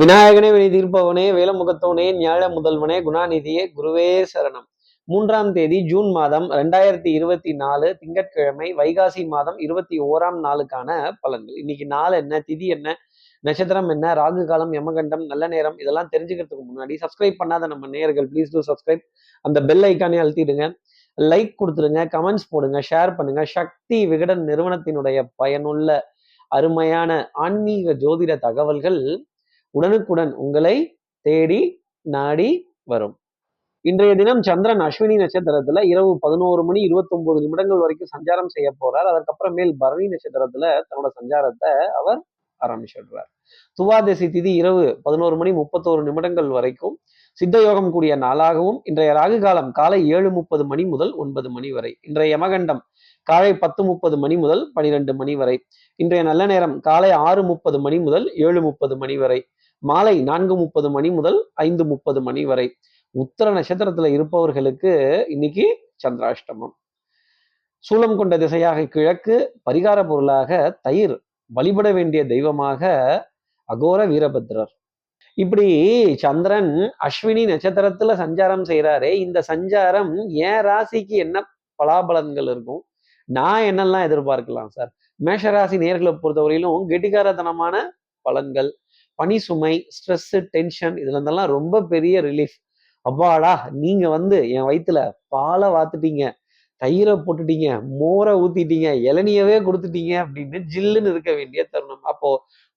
விநாயகனே வினை தீர்ப்பவனே வேலமுகத்தவனே ஞாழ முதல்வனே குணாநிதியே குருவே சரணம். மூன்றாம் தேதி ஜூன் மாதம் ரெண்டாயிரத்தி இருபத்தி நாலு திங்கட்கிழமை வைகாசி மாதம் இருபத்தி ஓராம் நாளுக்கான பலன்கள். இன்னைக்கு நாள் என்ன திதி என்ன நட்சத்திரம் என்ன ராகு காலம் யமகண்டம் நல்ல நேரம் இதெல்லாம் தெரிஞ்சுக்கிறதுக்கு முன்னாடி சப்ஸ்கிரைப் பண்ணாத நம்ம நேயர்கள் ப்ளீஸ் டூ சப்ஸ்கிரைப் அந்த பெல் ஐக்கானே அழுத்திடுங்க. லைக் கொடுத்துருங்க கமெண்ட்ஸ் போடுங்க ஷேர் பண்ணுங்க. சக்தி விகடன் நிறுவனத்தினுடைய பயனுள்ள அருமையான ஆன்மீக ஜோதிட தகவல்கள் உடனுக்குடன் உங்களை தேடி நாடி வரும். இன்றைய தினம் சந்திரன் அஸ்வினி நட்சத்திரத்துல இரவு பதினோரு மணி இருபத்தி ஒன்பது நிமிடங்கள் வரைக்கும் சஞ்சாரம் செய்ய போறார். அதற்கப்புறமேல் பரணி நட்சத்திரத்துல தன்னோட சஞ்சாரத்தை அவர் ஆரம்பிச்சிடுறார். துவாதசி திதி இரவு பதினோரு மணி முப்பத்தோரு நிமிடங்கள் வரைக்கும் சித்த யோகம் கூடிய நாளாகவும் இன்றைய ராகு காலம் காலை ஏழு முப்பது மணி முதல் ஒன்பது மணி வரை இன்றைய யமகண்டம் காலை பத்து முப்பது மணி முதல் பனிரெண்டு மணி வரை இன்றைய நல்ல நேரம் காலை ஆறு முப்பது மணி முதல் ஏழு முப்பது மணி வரை மாலை நான்கு முப்பது மணி முதல் ஐந்து முப்பது மணி வரை. உத்தர நட்சத்திரத்துல இருப்பவர்களுக்கு இன்னைக்கு சந்திராஷ்டமம். சூலம் கொண்ட திசையாக கிழக்கு பரிகார பொருளாக தயிர் வழிபட வேண்டிய தெய்வமாக அகோர வீரபத்ரர். இப்படி சந்திரன் அஸ்வினி நட்சத்திரத்துல சஞ்சாரம் செய்யறாரே இந்த சஞ்சாரம் என் ராசிக்கு என்ன பலாபலன்கள் இருக்கும்? நான் என்னெல்லாம் எதிர்பார்க்கலாம் சார்? மேஷராசி நேர்களை பொறுத்தவரையிலும் கெட்டிக்காரத்தனமான பலன்கள் பனி சுமை ஸ்ட்ரெஸ்ஸு டென்ஷன் இதுல இருந்தெல்லாம் ரொம்ப பெரிய ரிலீஃப் அப்பாடா நீங்க வந்து என் வயிற்றுல பாலை வாத்துட்டீங்க தயிரை போட்டுட்டீங்க மோரை ஊத்திட்டீங்க இளநியவே கொடுத்துட்டீங்க அப்படின்னு ஜில்லுன்னு இருக்க வேண்டிய தருணம். அப்போ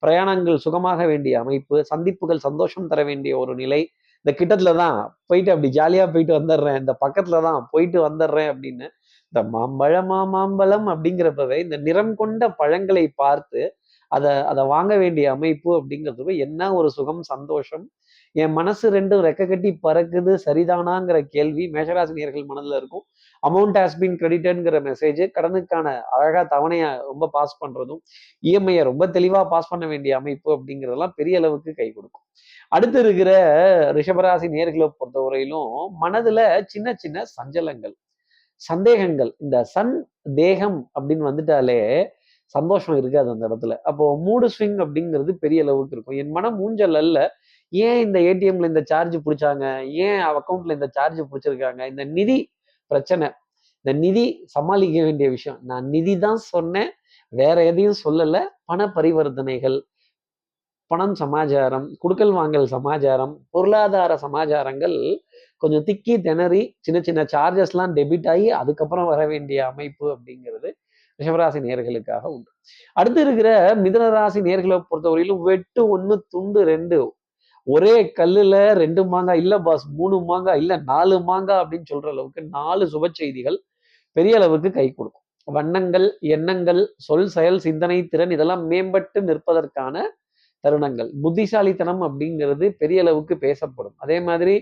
பிரயாணங்கள் சுகமாக வேண்டிய அமைப்பு சந்திப்புகள் சந்தோஷம் தர வேண்டிய ஒரு நிலை. இந்த கிட்டத்துல தான் போயிட்டு அப்படி ஜாலியா போயிட்டு வந்துடுறேன் இந்த பக்கத்துல தான் போயிட்டு வந்துடுறேன் அப்படின்னு இந்த மாம்பழமா மாம்பழம் அப்படிங்கிறப்பவே இந்த நிறம் கொண்ட பழங்களை பார்த்து அதை அதை வாங்க வேண்டிய அமைப்பு அப்படிங்கிறது என்ன ஒரு சுகம் சந்தோஷம்? என் மனசு ரெண்டும் ரெக்க கட்டி பறக்குது சரிதானாங்கிற கேள்வி மேஷராசினியர்கள் மனதில் இருக்கும். அமௌண்ட் ஹாஸ் பீன் கிரெடிட்ங்கிற மெசேஜ் கடனுக்கான அழகா தவணையை ரொம்ப பாஸ் பண்றதும் இஎம்ஐயை ரொம்ப தெளிவா பாஸ் பண்ண வேண்டிய அமைப்பு அப்படிங்கிறதெல்லாம் பெரிய அளவுக்கு கை கொடுக்கும். அடுத்து இருக்கிற ரிஷபராசி நேர்களை பொறுத்தவரையிலும் மனதுல சின்ன சின்ன சஞ்சலங்கள் சந்தேகங்கள். இந்த சன் தேகம் அப்படின்னு வந்துட்டாலே சந்தோஷம் இருக்காது அந்த இடத்துல. அப்போ மூடு ஸ்விங் அப்படிங்கிறது பெரிய அளவுக்கு இருக்கும். என் மனம் ஊஞ்சல் அல்ல. ஏன் இந்த ஏடிஎம்ல இந்த சார்ஜ் பிடிச்சாங்க? ஏன் அக்கௌண்ட்ல இந்த சார்ஜ் பிடிச்சிருக்காங்க? இந்த நிதி பிரச்சனை. இந்த நிதி சமாளிக்க வேண்டிய விஷயம். நான் நிதி தான் சொன்னேன். வேற எதையும் சொல்லல. பண பரிவர்த்தனைகள் பணம் சமாச்சாரம் குடுக்கல் வாங்கல் சமாச்சாரம் பொருளாதார சமாச்சாரங்கள் கொஞ்சம் திக்கி திணறி சின்ன சின்ன சார்ஜஸ்லாம் டெபிட் ஆகி அதுக்கப்புறம் வர வேண்டிய அமைப்பு அப்படிங்கிறது ரிஷபராசி நேர்களுக்காக உண்டு. அடுத்து இருக்கிற மிதனராசி நேர்களை பொறுத்தவரையிலும் வெட்டு ஒன்று துண்டு ரெண்டு. ஒரே கல்லுல ரெண்டு மாங்காய் இல்ல பாஸ் மூணு மாங்காய் இல்ல நாலு மாங்காய் அப்படின்னு சொல்ற அளவுக்கு நாலு சுப செய்திகள் பெரிய அளவுக்கு கை கொடுக்கும். வண்ணங்கள் எண்ணங்கள் சொல் செயல் சிந்தனை திறன் இதெல்லாம் மேம்பட்டு நிற்பதற்கான தருணங்கள். புத்திசாலித்தனம் அப்படிங்கிறது பெரிய அளவுக்கு பேசப்படும். அதே மாதிரி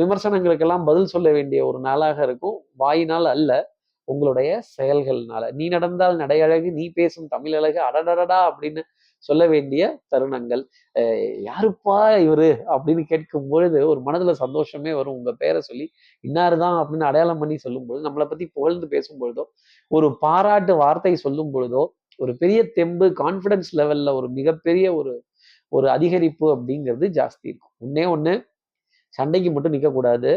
விமர்சனங்களுக்கெல்லாம் பதில் சொல்ல வேண்டிய ஒரு நாளாக இருக்கும். வாயினால் அல்ல உங்களுடைய செயல்கள்னால. நீ நடந்தால் நடையழகு நீ பேசும் தமிழழகு அடடடடா அப்படின்னு சொல்ல வேண்டிய தருணங்கள். யாருப்பா இவரு? அப்படின்னு கேட்கும் பொழுது ஒரு மனதுல சந்தோஷமே வரும். உங்க பேரை சொல்லி இன்னாருதான் அப்படின்னு அடையாளம் பண்ணி சொல்லும் பொழுது நம்மளை பத்தி புகழ்ந்து பேசும் பொழுதோ ஒரு பாராட்டு வார்த்தை சொல்லும் பொழுதோ ஒரு பெரிய தெம்பு கான்ஃபிடன்ஸ் லெவல்ல ஒரு மிகப்பெரிய ஒரு ஒரு அதிகரிப்பு அப்படிங்கிறது ஜாஸ்தி இருக்கும். ஒன்னே ஒண்ணு சண்டைக்கு மட்டும் நிற்கக்கூடாது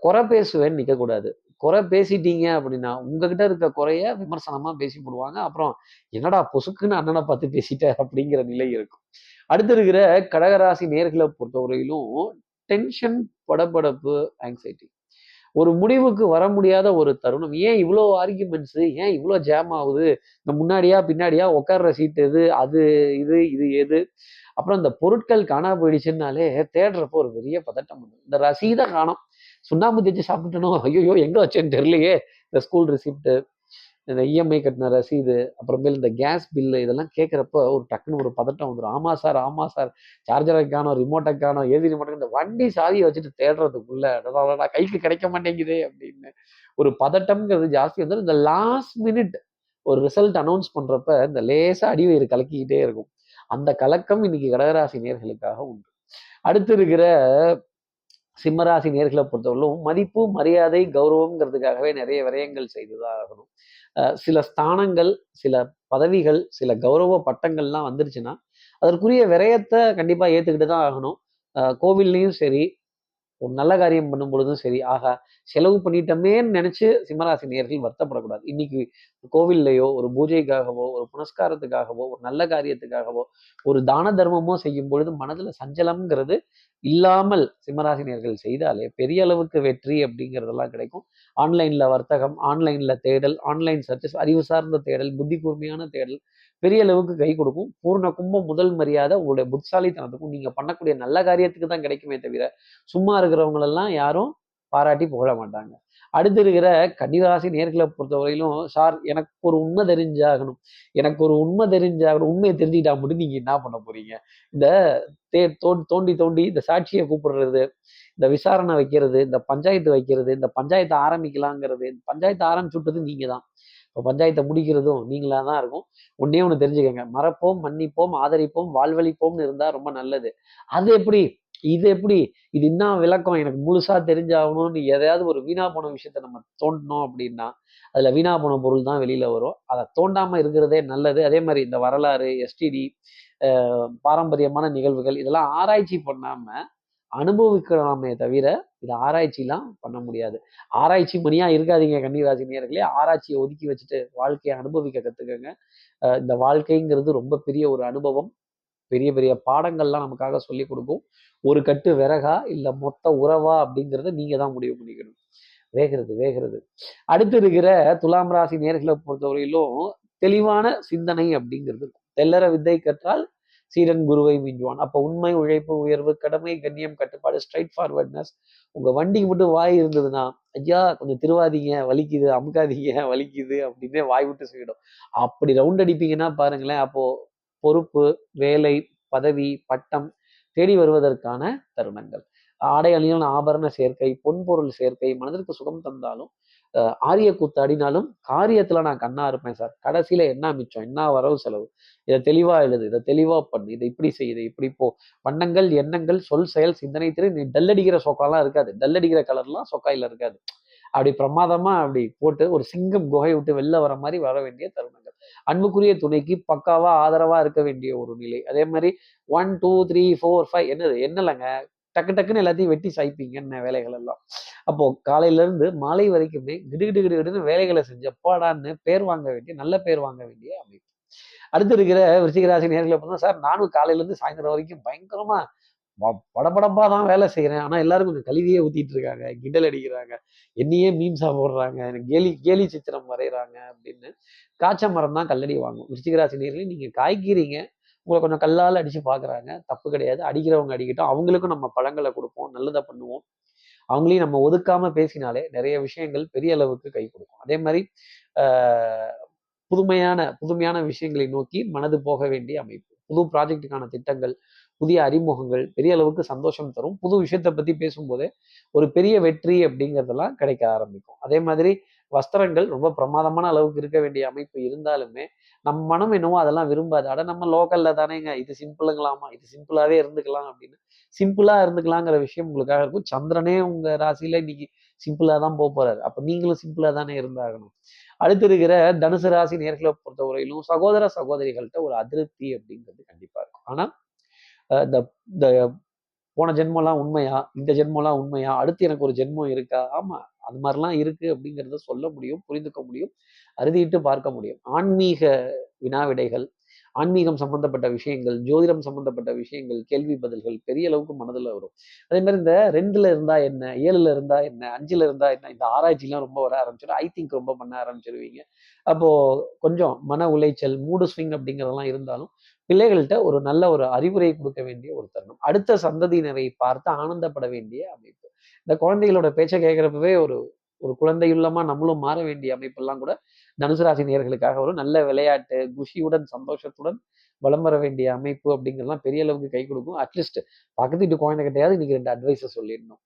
குறை பேசுவேன்னு நிற்கக்கூடாது குறை பேசிட்டீங்க அப்படின்னா உங்ககிட்ட இருக்க குறைய விமர்சனமா பேசி போடுவாங்க அப்புறம் என்னடா பொசுக்குன்னு அண்ணனை பார்த்து பேசிட்ட? அப்படிங்கிற நிலை இருக்கும். அடுத்து இருக்கிற கடகராசி நேர்களை பொறுத்தவரையிலும் டென்ஷன் படபடப்பு ஆங்ஸைட்டி ஒரு முடிவுக்கு வர முடியாத ஒரு தருணம். ஏன் இவ்வளோ ஆர்குமெண்ட்ஸு ஏன் இவ்வளோ ஜாம் ஆகுது? இந்த முன்னாடியா பின்னாடியா உட்கார்ற சீட் எது? அது இது இது எது? அப்புறம் இந்த பொருட்கள் காணா போயிடுச்சுன்னாலே தேடுறப்போ ஒரு பெரிய பதட்டம் இந்த ரசீதை காணும். சுண்ணாம்பு தேய்ச்சி சாப்பிட்டனோ ஐயோ எங்கே வச்சேன்னு தெரியலையே. இந்த ஸ்கூல் ரிசிப்ட்டு இந்த இஎம்ஐ கட்டின ரசீது அப்புறமேல் இந்த கேஸ் பில்லு இதெல்லாம் கேட்குறப்ப ஒரு டக்குன்னு ஒரு பதட்டம் வந்துடும் ஆமாம் சார் ஆமாம் சார் சார்ஜருக்கானோ ரிமோட்டக்கானோ ரிமோட்டை காணும் ஏதி இந்த வண்டி சாதியை வச்சுட்டு தேடுறதுக்குள்ள கைக்கு கிடைக்க மாட்டேங்குதே அப்படின்னு ஒரு பதட்டம்ங்கிறது ஜாஸ்தி வந்துடும் இந்த லாஸ்ட் மினிட் ஒரு ரிசல்ட் அனௌன்ஸ் பண்ணுறப்ப இந்த லேசாக அடிவயிறு கலக்கிக்கிட்டே இருக்கும். அந்த கலக்கம் இன்னைக்கு கடகராசி நேர்களுக்காக உண்டு. அடுத்து இருக்கிற சிம்மராசி நேர்களை பொறுத்தவரையிலும் மதிப்பு மரியாதை கௌரவங்கிறதுக்காகவே நிறைய விரயங்கள் செய்துதான் ஆகணும் சில ஸ்தானங்கள் சில பதவிகள் சில கௌரவ பட்டங்கள்லாம் வந்துருச்சுன்னா அதற்குரிய விரயத்தை கண்டிப்பாக ஏற்றுக்கிட்டு தான் ஆகணும் கோவில்லையும் சரி ஒரு நல்ல காரியம் பண்ணும் பொழுதும் சரி ஆகா செலவு பண்ணிட்டோமேன்னு நினைச்சு சிம்மராசி நேர்கள் வருத்தப்படக்கூடாது. இன்னைக்கு கோவில்லையோ ஒரு பூஜைக்காகவோ ஒரு புனஸ்காரத்துக்காகவோ ஒரு நல்ல காரியத்துக்காகவோ ஒரு தான தர்மமோ செய்யும் பொழுது மனதுல சஞ்சலம்ங்கிறது இல்லாமல் சிம்மராசினியர்கள் செய்தாலே பெரிய அளவுக்கு வெற்றி அப்படிங்கிறதெல்லாம் கிடைக்கும். ஆன்லைன்ல வர்த்தகம் ஆன்லைன்ல தேடல் ஆன்லைன் சர்ச்சஸ் அறிவு சார்ந்த தேடல் புத்தி கூர்மையான தேடல் பெரிய அளவுக்கு கை கொடுக்கும். பூர்ண கும்பம் முதல் மரியாதை உங்களுடைய புத்திசாலித்தனத்துக்கும் நீங்க பண்ணக்கூடிய நல்ல காரியத்துக்கு தான் கிடைக்குமே தவிர சும்மா இருக்கிறவங்களெல்லாம் யாரும் பாராட்டி புகழ மாட்டாங்க. அடுத்து இருக்கிற கன்னிராசி நேர்களை பொறுத்தவரையிலும் சார் எனக்கு ஒரு உண்மை தெரிஞ்சாகணும். எனக்கு ஒரு உண்மை தெரிஞ்சாகணும் உண்மையை தெரிஞ்சுக்கிட்டா மட்டும் நீங்க என்ன பண்ண போறீங்க? இந்த தே தோண்டி தோண்டி இந்த சாட்சியை கூப்பிடுறது இந்த விசாரணை வைக்கிறது இந்த பஞ்சாயத்து வைக்கிறது இந்த பஞ்சாயத்தை ஆரம்பிக்கலாங்கிறது பஞ்சாயத்தை ஆரம்பிச்சுட்டது நீங்க தான் இப்போ பஞ்சாயத்தை முடிக்கிறதும் நீங்களா தான் இருக்கும். ஒன்னே ஒன்று தெரிஞ்சுக்கோங்க. மறப்போம் மன்னிப்போம் ஆதரிப்போம் வாழ்வழிப்போம்னு இருந்தால் ரொம்ப நல்லது. அது எப்படி? இது எப்படி? இது இன்னும் விளக்கம். எனக்கு முழுசா தெரிஞ்சாகணும்னு எதையாவது ஒரு வீணா போன விஷயத்த நம்ம தோண்டினோம் அப்படின்னா அதுல வீணா போன பொருள் தான் வெளியில வரும். அதை தோண்டாம இருக்கிறதே நல்லது. அதே மாதிரி இந்த வரலாறு எஸ்டிடி பாரம்பரியமான நிகழ்வுகள் இதெல்லாம் ஆராய்ச்சி பண்ணாம அனுபவிக்கலாமே தவிர இது ஆராய்ச்சிலாம் பண்ண முடியாது. ஆராய்ச்சி மணியா இருக்காதீங்க கன்னிராசி நேர்களே ஆராய்ச்சியை ஒதுக்கி வச்சுட்டு வாழ்க்கையை அனுபவிக்க கத்துக்கங்க. இந்த வாழ்க்கைங்கிறது ரொம்ப பெரிய ஒரு அனுபவம். பெரிய பெரிய பாடங்கள்லாம் நமக்காக சொல்லி கொடுக்கும். ஒரு கட்டு விறகா இல்லை மொத்த உறவா அப்படிங்கிறத நீங்க தான் முடிவு பண்ணிக்கணும். வேகிறது வேகிறது. அடுத்து இருக்கிற துலாம் ராசி நேர்களை பொறுத்தவரையிலும் தெளிவான சிந்தனை அப்படிங்கிறது தெல்லற வித்தை கற்றால் சீரன் குருவை மிஞ்சுவான். அப்போ உண்மை உழைப்பு உயர்வு கடமை கண்ணியம் கட்டுப்பாடு ஸ்ட்ரைட் ஃபார்வர்ட்னஸ் உங்கள் வண்டிக்கு மட்டும் வாய் இருந்ததுன்னா ஐயா கொஞ்சம் திருவாதீங்க வலிக்குது அமுக்காதீங்க வலிக்குது அப்படின்னே வாய் விட்டு சொல்லிடும். அப்படி ரவுண்ட் அடிப்பீங்கன்னா பாருங்களேன் அப்போ பொறுப்பு வேலை பதவி பட்டம் தேடி வருவதற்கான தருணங்கள். ஆடை அணியான ஆபரண சேர்க்கை பொன்பொருள் சேர்க்கை மனதிற்கு சுகம் தந்தாலும் ஆரிய கூத்தாடினாலும் காரியத்துல நான் கண்ணா இருப்பேன் சார். கடைசியில என்ன மிச்சம்? என்ன வரவு செலவு? இதை தெளிவா எழுது இதை தெளிவா பண்ணு இதை இப்படி செய் இதை இப்படி போ. வண்ணங்கள் எண்ணங்கள் சொல் செயல் சிந்தனை திரு நீ டல்லடிக்கிற சொக்காலாம் இருக்காது. டல்லடிக்கிற கலர்லாம் சொக்காயில இருக்காது. அப்படி பிரமாதமா அப்படி போட்டு ஒரு சிங்கம் குகை விட்டு வெளில வர மாதிரி வர வேண்டிய தருணங்கள். அன்புக்குரிய துணைக்கு பக்காவா ஆதரவா இருக்க வேண்டிய ஒரு நிலை. அதே மாதிரி one two three four five என்னது? என்னலங்க டக்கு டக்குன்னு எல்லாத்தையும் வெட்டி சாய்ப்பீங்கன்னு வேலைகள் எல்லாம். அப்போ காலையில இருந்து மாலை வரைக்குமே கிடுகிடு கிடுகிடுன்னு வேலைகளை செஞ்சப்பாடான்னு பேர் வாங்க வேண்டிய நல்ல பேர் வாங்க வேண்டிய அமைப்பு. அடுத்து இருக்கிற விருச்சிகராசி நேர்களை பார்த்தா சார் நானும் காலையில இருந்து சாயந்தரம் வரைக்கும் பயங்கரமா படபடப்பாக தான் வேலை செய்யறேன் ஆனா எல்லாரும் கொஞ்சம் கழுவியே ஊத்திட்டு இருக்காங்க கிண்டல் அடிக்கிறாங்க. என்னையே மீம்ஸாக போடுறாங்க. எனக்கு கேலி கேலி சித்திரம் வரைகிறாங்க அப்படின்னு. காய்ச்ச மரம் தான் கல்லடி வாங்கும். விருச்சிகராசி நேரில் நீங்க காய்க்கிறீங்க. உங்களை கொஞ்சம் கல்லால் அடிச்சு பாக்குறாங்க. தப்பு கிடையாது. அடிக்கிறவங்க அடிக்கட்டும். அவங்களுக்கும் நம்ம பழங்களை கொடுப்போம். நல்லதை பண்ணுவோம். அவங்களையும் நம்ம ஒதுக்காம பேசினாலே நிறைய விஷயங்கள் பெரிய அளவுக்கு கை கொடுக்கும். அதே மாதிரி புதுமையான புதுமையான விஷயங்களை நோக்கி மனது போக வேண்டிய அமைப்பு. புது ப்ராஜெக்டுக்கான திட்டங்கள் புதிய அறிமுகங்கள் பெரிய அளவுக்கு சந்தோஷம் தரும். புது விஷயத்தை பத்தி பேசும்போதே ஒரு பெரிய வெற்றி அப்படிங்கிறதெல்லாம் கிடைக்க ஆரம்பிக்கும். அதே மாதிரி வஸ்திரங்கள் ரொம்ப பிரமாதமான அளவுக்கு இருக்க வேண்டிய அமைப்பு இருந்தாலுமே நம்ம மனம் என்னவோ அதெல்லாம் விரும்பாது. அட நம்ம லோக்கல்ல தானேங்க. இது சிம்பிளுங்களாமா இது சிம்பிளாவே இருந்துக்கலாம் அப்படின்னு. சிம்பிளா இருந்துக்கலாங்கிற விஷயம் உங்களுக்காக இருக்கும். சந்திரனே உங்க ராசியில இன்னைக்கு சிம்பிளா தான் போக போறாரு. அப்ப நீங்களும் சிம்பிளா தானே இருந்தாகணும். அடுத்து இருக்கிற தனுசு ராசி நேர்களை பொறுத்தவரையிலும் சகோதர சகோதரிகள்கிட்ட ஒரு அதிருப்தி அப்படிங்கிறது கண்டிப்பா இருக்கும். ஆனா இந்த இந்த போன ஜென்மம்லாம் உண்மையா? இந்த ஜென்மம்லாம் உண்மையா? அடுத்து எனக்கு ஒரு ஜென்மம் இருக்கா? ஆமா அது மாதிரிலாம் இருக்கு அப்படிங்கிறத சொல்ல முடியும் புரிந்துக்க முடியும் அறுதிட்டு பார்க்க முடியும். ஆன்மீக வினாவிடைகள் ஆன்மீகம் சம்பந்தப்பட்ட விஷயங்கள் ஜோதிடம் சம்பந்தப்பட்ட விஷயங்கள் கேள்வி பதில்கள் பெரிய அளவுக்கு மனதில் வரும். அதே மாதிரி இந்த ரெண்டுல இருந்தா என்ன ஏழுல இருந்தா என்ன அஞ்சுல இருந்தா என்ன இந்த ஆராய்ச்சிலாம் ரொம்ப வர ஆரம்பிச்சிடும் ஐ திங்க் ரொம்ப பண்ண ஆரம்பிச்சிருவீங்க. அப்போ கொஞ்சம் மன உளைச்சல் மூடு ஸ்விங் அப்படிங்கிறதெல்லாம் இருந்தாலும் பிள்ளைகள்கிட்ட ஒரு நல்ல ஒரு அறிவுரை கொடுக்க வேண்டிய ஒரு தருணம். அடுத்த சந்ததியினரை பார்த்து ஆனந்தப்பட வேண்டிய அமைப்பு. இந்த குழந்தைகளோட பேச்சை கேட்கிறப்பவே ஒரு ஒரு குழந்தையுள்ளமா நம்மளும் மாற வேண்டிய அமைப்பெல்லாம் கூட தனுசு ராசி நேர்களுக்காக ஒரு நல்ல விளையாட்டு குஷியுடன் சந்தோஷத்துடன் வளம் வர வேண்டிய அமைப்பு அப்படிங்கிறதுலாம் பெரிய அளவுக்கு கை கொடுக்கும். அட்லீஸ்ட் பக்கத்து வீட்டு குழந்தை கிட்டையாவது இன்னைக்கு ரெண்டு அட்வைஸை சொல்லிடணும்.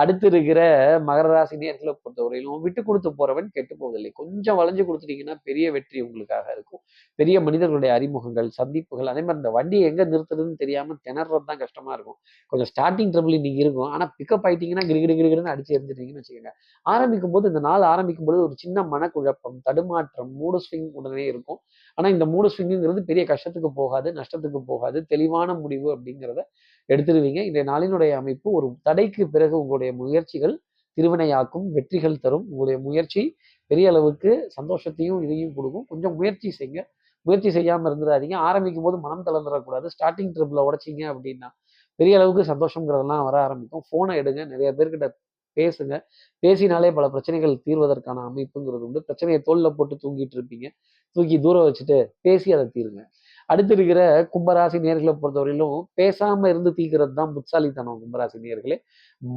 அடுத்து இருக்கிற மகர ராசி நேர்களை பொறுத்தவரையிலும் விட்டு கொடுத்து போறவன் கெட்டு போவதில்லை. கொஞ்சம் வளைஞ்சு கொடுத்துட்டீங்கன்னா பெரிய வெற்றி உங்களுக்காக இருக்கும். பெரிய மனிதர்களுடைய அறிமுகங்கள் சந்திப்புகள் அதே மாதிரி இந்த வண்டியை எங்க நிறுத்துறதுன்னு தெரியாம திணறது தான் கஷ்டமா இருக்கும். கொஞ்சம் ஸ்டார்டிங் ட்ரபிள் இன்னைக்கு இருக்கும். ஆனா பிக்கப் ஆயிட்டீங்கன்னா கிரிகிடு கிரிகிடுன்னு அடிச்சு எரிஞ்சிட்டீங்கன்னு வச்சுக்கோங்க. ஆரம்பிக்கும் போது இந்த நாள் ஆரம்பிக்கும் போது ஒரு சின்ன மனக்குழப்பம் ஏமாற்றம் மூடு ஸ்விங் உடனே இருக்கும். ஆனால் இந்த மூடு ஸ்விங்குங்கிறது பெரிய கஷ்டத்துக்கு போகாது நஷ்டத்துக்கு போகாது தெளிவான முடிவு அப்படிங்கிறத எடுத்துருவீங்க இந்த நாளினுடைய அமைப்பு ஒரு தடைக்கு பிறகு உங்களுடைய முயற்சிகள் திருவினையாக்கும் வெற்றிகள் தரும். உங்களுடைய முயற்சி பெரிய அளவுக்கு சந்தோஷத்தையும் இதையும் கொடுக்கும். கொஞ்சம் முயற்சி செய்யுங்க முயற்சி செய்யாமல் இருந்துடாதீங்க. ஆரம்பிக்கும் போது மனம் தளர்ந்துடக்கூடாது. ஸ்டார்டிங் ட்ரிப்பில் உடச்சிங்க அப்படின்னா பெரிய அளவுக்கு சந்தோஷங்கிறதெல்லாம் வர ஆரம்பிக்கும். ஃபோனை எடுங்க. நிறைய பேர்கிட்ட பேசுங்க. பேசினாலே பல பிரச்சனைகள் தீர்வதற்கான அமைப்புங்கிறது உண்டு. பிரச்சனையை தோல்ல போட்டு தூங்கிட்டு இருப்பீங்க. தூக்கி தூரம் வச்சுட்டு பேசி அதை தீருங்க. அடுத்து இருக்கிற கும்பராசி நேர்களை பொறுத்தவரையிலும் பேசாம இருந்து தீக்கிறது தான் புட்சாலித்தனம் கும்பராசி நேர்களே.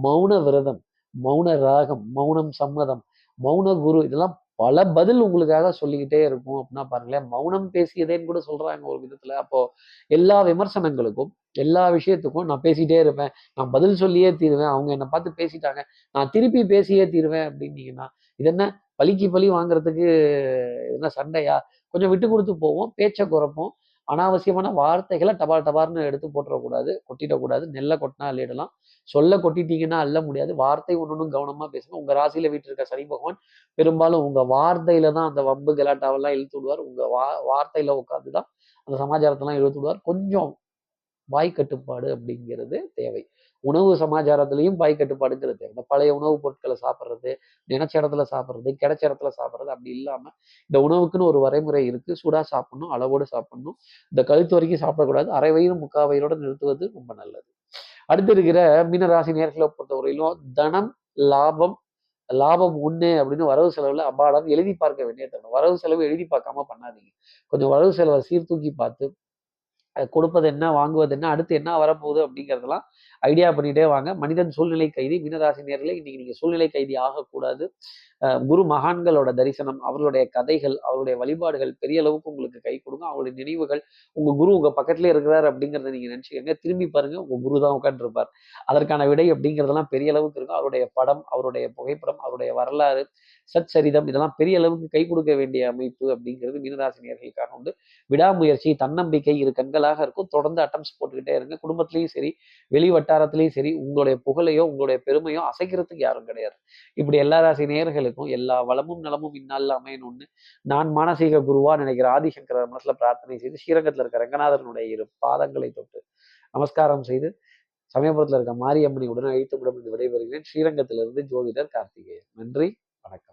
மௌன விரதம் மௌன ராகம் மௌனம் சம்மதம் மௌன குரு இதெல்லாம் பல பதில் உங்களுக்காக சொல்லிக்கிட்டே இருக்கும் அப்படின்னா பாருங்களேன் மௌனம் பேசியதேன்னு கூட சொல்றாங்க ஒரு விதத்துல. அப்போ எல்லா விமர்சனங்களுக்கும் எல்லா விஷயத்துக்கும் நான் பேசிட்டே இருப்பேன். நான் பதில் சொல்லியே தீருவேன். அவங்க என்னை பார்த்து பேசிட்டாங்க. நான் திருப்பி பேசியே தீருவேன் அப்படின்னீங்கன்னா இது என்ன? பலிக்கு பலி வாங்குறதுக்கு என்ன சண்டையா? கொஞ்சம் விட்டு கொடுத்து போவோம். பேச்சை குறைப்போம். அனாவசியமான வார்த்தைகளை டபால் டபார்னு எடுத்து போட்டுறக்கூடாது கொட்டிடக்கூடாது. நெல்லை கொட்டினா அள்ளிடலாம். சொல்ல கொட்டிட்டீங்கன்னா அல்ல முடியாது. வார்த்தை ஒன்றும் கவனமா பேசுங்க. உங்க ராசியில வீட்டு இருக்க சனி பகவான் பெரும்பாலும் உங்க வார்த்தையில தான் அந்த வம்பு கலாட்டாவெல்லாம் இழுத்து விடுவார். உங்க வா வார்த்தையில உட்காந்து தான் அந்த சமாச்சாரத்தெல்லாம் இழுத்து விடுவார். கொஞ்சம் வாய் கட்டுப்பாடு அப்படிங்கிறது தேவை. உணவு சமாச்சாரத்திலையும் வாய் கட்டுப்பாடுங்கிறது தேவை. இந்த பழைய உணவுப் பொருட்களை சாப்பிட்றது நினைச்ச இடத்துல சாப்பிட்றது கிடைச்ச இடத்துல சாப்பிட்றது அப்படி இல்லாமல் இந்த உணவுக்குன்னு ஒரு வரைமுறை இருக்கு. சூடா சாப்பிடணும் அளவோடு சாப்பிடணும். இந்த கழுத்து வரைக்கும் சாப்பிடக்கூடாது. அரை வயிறு முக்கால் வயிறோட நிறுத்துவது ரொம்ப நல்லது. அடுத்து இருக்கிற மீனராசி நேர்களை பொறுத்தவரையிலும் தனம் லாபம் லாபம் ஒண்ணு அப்படின்னு வரவு செலவுல அபாடம் எழுதி பார்க்க வேண்டிய தருணம். வரவு செலவு எழுதி பார்க்காம பண்ணாதீங்க. கொஞ்சம் வரவு செலவை சீர்தூக்கி பார்த்து கொடுப்பது என்ன வாங்குவது என்ன அடுத்து என்ன வரப்போகுது அப்படிங்கிறதெல்லாம் ஐடியா பண்ணிட்டே வாங்க. மனிதன் சூழ்நிலை கைதி மீனராசி நேரில் இன்னைக்கு நீங்க சூழ்நிலை கைதி ஆகக்கூடாது. குரு மகான்களோட தரிசனம் அவர்களுடைய கதைகள் அவருடைய வழிபாடுகள் பெரிய அளவுக்கு உங்களுக்கு கை கொடுங்க அவருடைய நினைவுகள் உங்க குரு உங்க பக்கத்துல இருக்கிறார் அப்படிங்கிறத நீங்க நினச்சிக்கோங்க. திரும்பி பாருங்க உங்க குரு தான் உட்காந்துருப்பார் அதற்கான விடை அப்படிங்கிறதெல்லாம் பெரிய அளவுக்கு இருக்கும். அவருடைய படம் அவருடைய புகைப்படம் அவருடைய வரலாறு சச்சரிதம் இதெல்லாம் பெரிய அளவுக்கு கை கொடுக்க வேண்டிய அமைப்பு அப்படிங்கிறது மீனராசினியர்களுக்காக உண்டு. விடாமுயற்சி தன்னம்பிக்கை இரு கண்களாக இருக்கும். தொடர்ந்து அட்டம்ஸ் போட்டுக்கிட்டே இருங்க. குடும்பத்திலையும் சரி வெளிவட்ட வட்டாரத்திலையும் சரி உங்களுடைய புகழையோ உங்களுடைய பெருமையோ அசைக்கிறதுக்கு யாரும் கிடையாது. இப்படி எல்லா ராசி நேர்களுக்கும் எல்லா வளமும் நலமும் இந்நாளில் அமையணும்னு நான் மானசீக குருவா நினைக்கிற ஆதிசங்கர மனசுல பிரார்த்தனை செய்து ஸ்ரீரங்கத்தில் இருக்க ரங்கநாதனுடைய இரு பாதங்களை தொட்டு நமஸ்காரம் செய்து சமயபுரத்தில் இருக்க மாரியம்மனை உடனே அழைத்துவிடும் என்று விடைபெறுகிறேன். ஸ்ரீரங்கத்திலிருந்து ஜோதிடர் கார்த்திகேயன். நன்றி வணக்கம்.